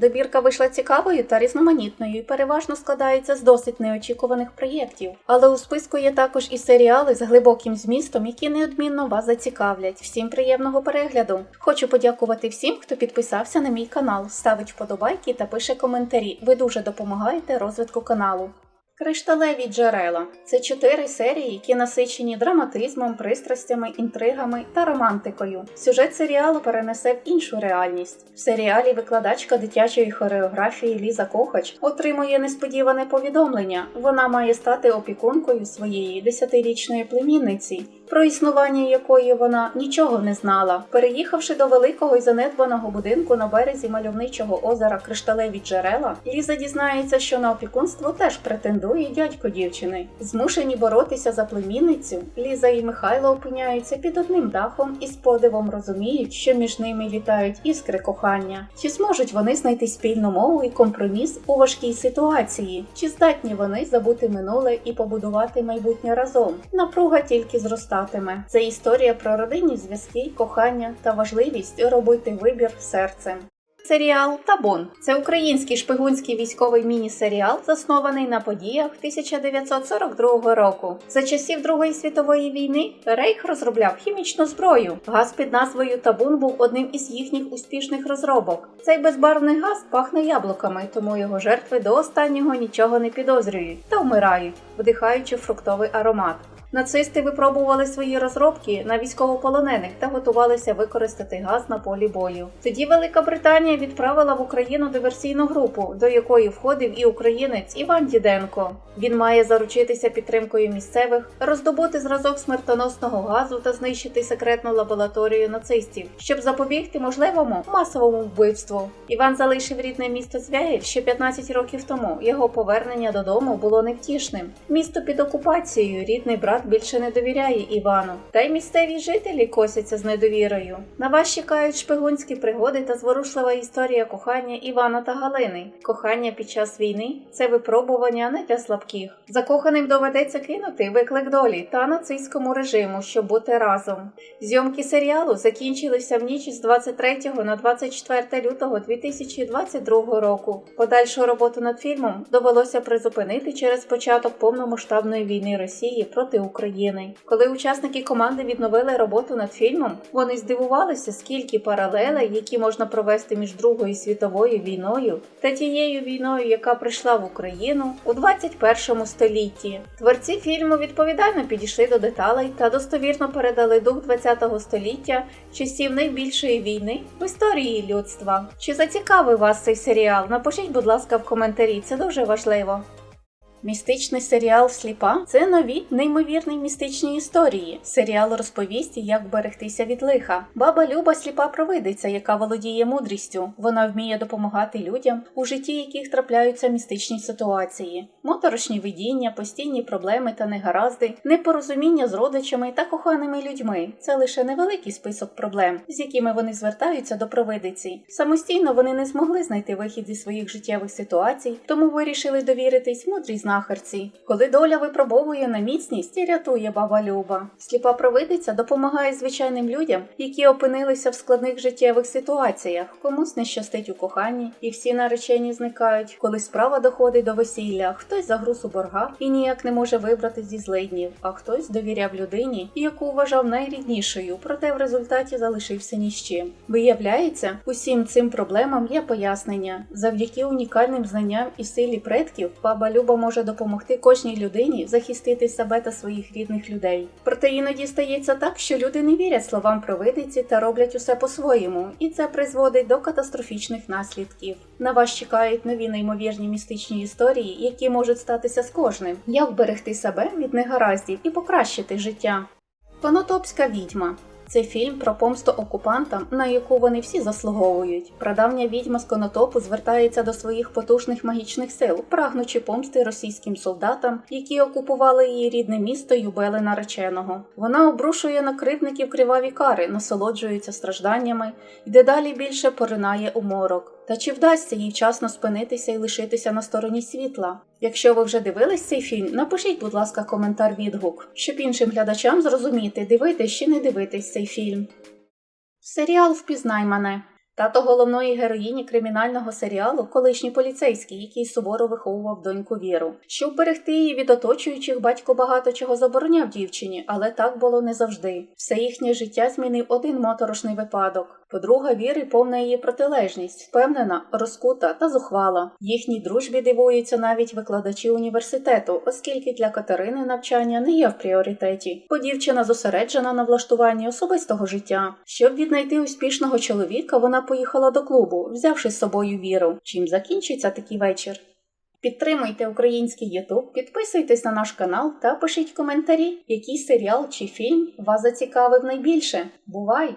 Добірка вийшла цікавою та різноманітною і переважно складається з досить неочікуваних проєктів. Але у списку є також і серіали з глибоким змістом, які неодмінно вас зацікавлять. Всім приємного перегляду! Хочу подякувати всім, хто підписався на мій канал, ставить вподобайки та пише коментарі. Ви дуже допомагаєте розвитку каналу. Кришталеві джерела це чотири серії, які насичені драматизмом, пристрастями, інтригами та романтикою. Сюжет серіалу перенесе в іншу реальність. В серіалі викладачка дитячої хореографії Ліза Кохач отримує несподіване повідомлення. Вона має стати опікункою своєї десятирічної племінниці. Про існування якої вона нічого не знала. Переїхавши до великого і занедбаного будинку на березі мальовничого озера Кришталеві джерела, Ліза дізнається, що на опікунство теж претендує дядько дівчини. Змушені боротися за племінницю, Ліза і Михайло опиняються під одним дахом і з подивом розуміють, що між ними літають іскри кохання. Чи зможуть вони знайти спільну мову і компроміс у важкій ситуації? Чи здатні вони забути минуле і побудувати майбутнє разом? Напруга тільки зростатиме. Це історія про родинні зв'язки, кохання та важливість робити вибір серцем. Серіал Табун це український шпигунський військовий міні-серіал, заснований на подіях 1942 року. За часів Другої світової війни Рейх розробляв хімічну зброю. Газ під назвою Табун був одним із їхніх успішних розробок. Цей безбарвний газ пахне яблуками, тому його жертви до останнього нічого не підозрюють та вмирають, вдихаючи фруктовий аромат. Нацисти випробували свої розробки на військовополонених та готувалися використати газ на полі бою. Тоді Велика Британія відправила в Україну диверсійну групу, до якої входив і українець Іван Діденко. Він має заручитися підтримкою місцевих, роздобути зразок смертоносного газу та знищити секретну лабораторію нацистів, щоб запобігти можливому масовому вбивству. Іван залишив рідне місто Звягіль ще 15 років тому. Його повернення додому було невтішним. Місто під окупацією, рідний брат більше не довіряє Івану. Та й місцеві жителі косяться з недовірою. На вас чекають шпигунські пригоди та зворушлива історія кохання Івана та Галини. Кохання під час війни це випробування не для слабких. Закоханим доведеться кинути виклик долі та нацистському режиму, щоб бути разом. Зйомки серіалу закінчилися в ніч з 23 на 24 лютого 2022 року. Подальшу роботу над фільмом довелося призупинити через початок повномасштабної війни Росії проти України. Коли учасники команди відновили роботу над фільмом, вони здивувалися, скільки паралелей, які можна провести між Другою світовою війною та тією війною, яка прийшла в Україну у 21 столітті. Творці фільму відповідально підійшли до деталей та достовірно передали дух 20 століття, часів найбільшої війни в історії людства. Чи зацікавив вас цей серіал? Напишіть, будь ласка, в коментарі, це дуже важливо. Містичний серіал Сліпа це нові неймовірні містичні історії. Серіал розповість, як берегтися від лиха. Баба Люба сліпа провидиця, яка володіє мудрістю. Вона вміє допомагати людям, у житті яких трапляються містичні ситуації, моторошні видіння, постійні проблеми та негаразди, непорозуміння з родичами та коханими людьми. Це лише невеликий список проблем, з якими вони звертаються до провидиці. Самостійно вони не змогли знайти вихід зі своїх життєвих ситуацій, тому вирішили довіритись мудрій знахарці. Коли доля випробовує на міцність і рятує баба Люба. Сліпа провидиця допомагає звичайним людям, які опинилися в складних життєвих ситуаціях. Комусь не щастить у коханні, і всі наречені зникають. Коли справа доходить до весілля, хтось загруз у боргах і ніяк не може вибрати зі злиднів, а хтось довіряв людині, яку вважав найріднішою, проте в результаті залишився ні з чим. Виявляється, усім цим проблемам є пояснення. Завдяки унікальним знанням і силі предків, баба Люба може допомогти кожній людині захистити себе та своїх рідних людей. Проте іноді стається так, що люди не вірять словам провидиці та роблять усе по-своєму, і це призводить до катастрофічних наслідків. На вас чекають нові неймовірні містичні історії, які можуть статися з кожним, як вберегти себе від негараздів і покращити життя. Конотопська відьма це фільм про помсту окупантам, на яку вони всі заслуговують. Прадавня відьма з конотопу звертається до своїх потужних магічних сил, прагнучи помсти російським солдатам, які окупували її рідне місто юбели нареченого. Вона обрушує на кривдників криваві кари, насолоджується стражданнями і дедалі більше поринає у морок. Та чи вдасться їй вчасно спинитися і лишитися на стороні світла? Якщо ви вже дивились цей фільм, напишіть, будь ласка, коментар відгук, щоб іншим глядачам зрозуміти, дивитись чи не дивитись цей фільм. Серіал Впізнай мене. Тато головної героїні кримінального серіалу колишній поліцейський, який суворо виховував доньку Віру. Щоб берегти її від оточуючих, батько багато чого забороняв дівчині, але так було не завжди. Все їхнє життя змінив один моторошний випадок. Подруга Віри повна її протилежність, впевнена, розкута та зухвала. Їхній дружбі дивуються навіть викладачі університету, оскільки для Катерини навчання не є в пріоритеті, бо дівчина зосереджена на влаштуванні особистого життя. Щоб віднайти успішного чоловіка, вона поїхала до клубу, взявши з собою віру. Чим закінчиться такий вечір? Підтримуйте український Ютуб, підписуйтесь на наш канал та пишіть коментарі, який серіал чи фільм вас зацікавив найбільше. Бувай!